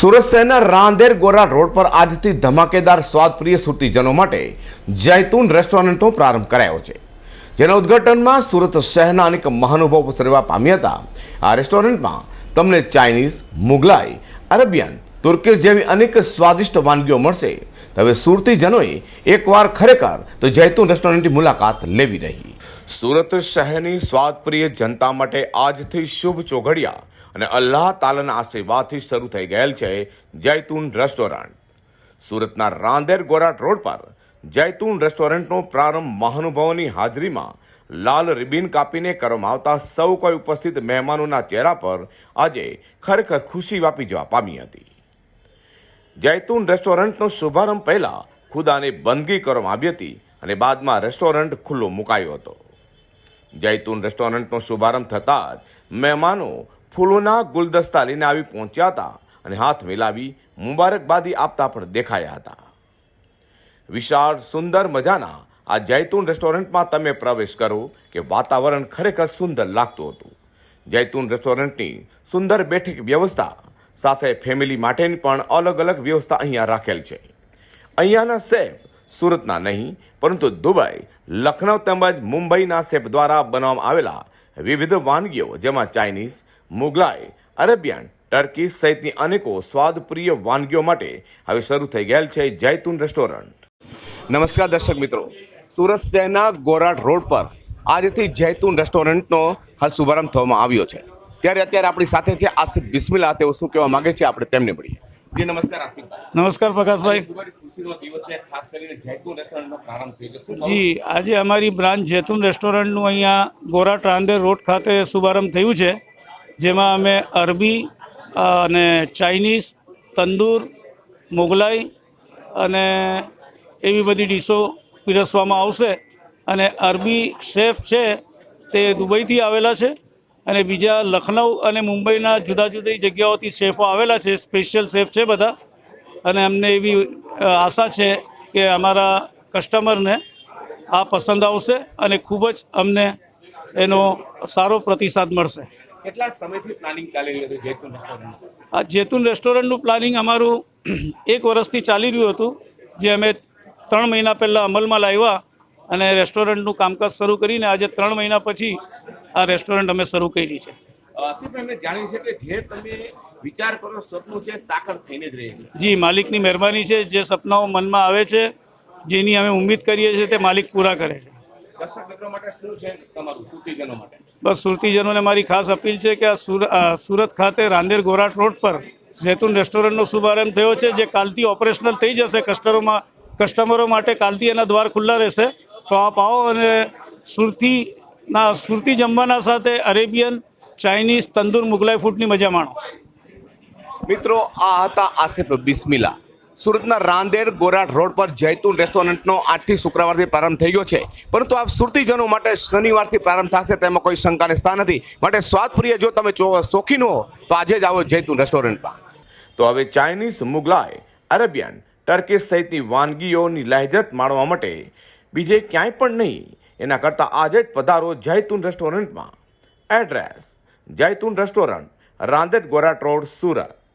સુરત શહેરના રાંદેર ગોરા રોડ પર આજથી ધમાકેદાર સ્વાદપ્રિય સુરતીજનો માટે જૈતુન રેસ્ટોરન્ટનો પ્રારંભ કરાયો છે, જેના ઉદ્ઘાટનમાં સુરત શહેરના અનેક મહાનુભાવો સેવા પામ્યા હતા. આ રેસ્ટોરન્ટમાં તમને ચાઇનીઝ, મુગલાઈ, અરેબિયન તુર્કીશ જેવી અનેક સ્વાદિષ્ટ વાનગીઓ મળશે. હવે સુરતીજનોએ એકવાર ખરેખર તો જૈતુન રેસ્ટોરન્ટની મુલાકાત લેવી રહી સુરત શહેરની સ્વાદપ્રિય જનતા માટે આજથી શુભ ચોઘડિયા. અને અલ્લાહ તાલાના આશીર્વાદથી શરૂ થઈ ગયેલ છે જૈતુન રેસ્ટોરન્ટ. સુરતના રાંદેર ગોરાટ રોડ પર જૈતુન રેસ્ટોરન્ટનો પ્રારંભ મહાનુભાવોની હાજરીમાં લાલ રિબિન કાપીને કરવામાં આવતા સૌ કોઈ ઉપસ્થિત મહેમાનોના ચહેરા પર આજે ખરેખર ખુશી વાપી જવા પામી હતી. જૈતુન રેસ્ટોરન્ટનો શુભારંભ પહેલાં ખુદાને બંદગી કરવામાં આવી હતી અને બાદમાં રેસ્ટોરન્ટ ખુલ્લો મુકાયો હતો. જૈતુન રેસ્ટોરન્ટનો શુભારંભ થતાં જ મહેમાનો ફૂલોના ગુલદસ્તા લઈને આવી પહોંચ્યા હતા અને હાથ મિલાવી મુબારકબાદી આપતા પણ દેખાયા હતા. વિશાળ, સુંદર મજાના આ જૈતુન રેસ્ટોરન્ટમાં તમે પ્રવેશ કરો કે વાતાવરણ ખરેખર સુંદર લાગતું હતું. જૈતુન રેસ્ટોરન્ટની સુંદર બેઠક વ્યવસ્થા સાથે ફેમિલી માટેની પણ અલગ અલગ વ્યવસ્થા અહીંયા રાખેલ છે. અહીંયાના શેફ સુરતના નહીં, પરંતુ દુબઈ લખનૌ તેમજ મુંબઈના શેફ દ્વારા બનાવવામાં આવેલા વિવિધ વાનગીઓ, જેમાં ચાઇનીઝ, મુગલાઈ, અરેબિયન, ટર્કી સહિતની અનેકો સ્વાદપ્રિય વાનગીઓ માટે હવે શરૂ થઈ ગયેલ છે જૈતુન રેસ્ટોરન્ટ. નમસ્કાર દર્શક મિત્રો. સુરત શહેરના ગોરાટ રોડ પર આજથી જૈતુન રેસ્ટોરન્ટનો હાલ શુભારંભ થવામાં આવ્યો છે. ત્યારે અત્યારે આપણી સાથે છે આસિફ બિસ્મિલા તેઓ શું કહેવા માંગે છે, આપણે તેમને મળીએ. નમસ્કાર નમસ્કાર પ્રકાશભાઈ. જી આજે અમારી બ્રાન્ચ જૈતુન રેસ્ટોરન્ટનું અહીંયા ગોરા ટ્રાંદેર રોડ ખાતે શુભારંભ થયું છે જેમાં અમે અરબી અને ચાઇનીઝ તંદૂર મોગલાઈ અને એવી બધી ડીશો પીરસવામાં આવશે. અને અરબી શેફ છે તે દુબઈથી આવેલા છે. અને બીજા લખનઉ અને મુંબઈના જુદા જુદી જગ્યાઓથી શેફો આવેલા છે સ્પેશિયલ શેફ છે બધા. અને અમને એવી આશા છે કે અમારા કસ્ટમરને આ પસંદ આવશે અને ખૂબ જ અમને એનો સારો પ્રતિસાદ મળશે. કેટલા સમયથી પ્લાનિંગ ચાલી રહ્યું જૈતુન રેસ્ટોરન્ટ આ જેતુન રેસ્ટોરન્ટનું પ્લાનિંગ અમારું એક વર્ષથી ચાલી રહ્યું હતું જે અમે ત્રણ મહિના પહેલાં અમલમાં લાવ્યા અને રેસ્ટોરન્ટનું કામકાજ શરૂ કરીને આજે ત્રણ મહિના પછી આ રેસ્ટોરન્ટ અમે શરૂ કરી છે. જાણ્યું છે કે જે તમે વિચાર કરો સપનું છે સાકર થઈને જ રહે છે. જી માલિકની મહેરબાની છે. જે સપનાઓ મનમાં આવે છે જેની અમે ઉમ્મીદ કરીએ છીએ તે માલિક પૂરા કરે છે. બસ સુરતીજનોને મારી ખાસ અપીલ છે કે આ સુર- સુરત ખાતે રાંદેર ગોરાટ રોડ પર જૈતુન રેસ્ટોરન્ટનો શુભારંભ થયો છે જે કાલથી ઓપરેશનલ થઈ જશે કસ્ટમરોમાં કસ્ટમરો માટે કાલથી એના દ્વાર ખુલ્લા રહેશે. તો આપ આવો અને સુરતીના સુરતી જમવાના સાથે અરેબિયન ચાઇનીઝ તંદૂર મુગલાઈ ફૂડની મજા માણો. મિત્રો આ હતા આસિફ બિસ્મિલા. સુરતના રાંદેર ગોરાટ રોડ પર જૈતુન રેસ્ટોરન્ટનો આજથી શુક્રવારથી પ્રારંભ થઈ ગયો છે. પરંતુ આ સુરતીજનો માટે શનિવારથી પ્રારંભ થશે તેમાં કોઈ શંકાને સ્થાન નથી. માટે સ્વાદપ્રિય જો તમે ચો- શોખીન હો તો આજે જ આવો જૈતુન રેસ્ટોરન્ટમાં. તો હવે ચાઇનીઝ મુગલાઈ અરેબિયન ટર્કીશ સહિતની વાનગીઓની લહેજત માણવા માટે બીજે ક્યાંય પણ નહીં. એના કરતાં આજે જ પધારો જૈતુન રેસ્ટોરન્ટમાં. Address Zaitoon restaurant Rander Gorat road Surat.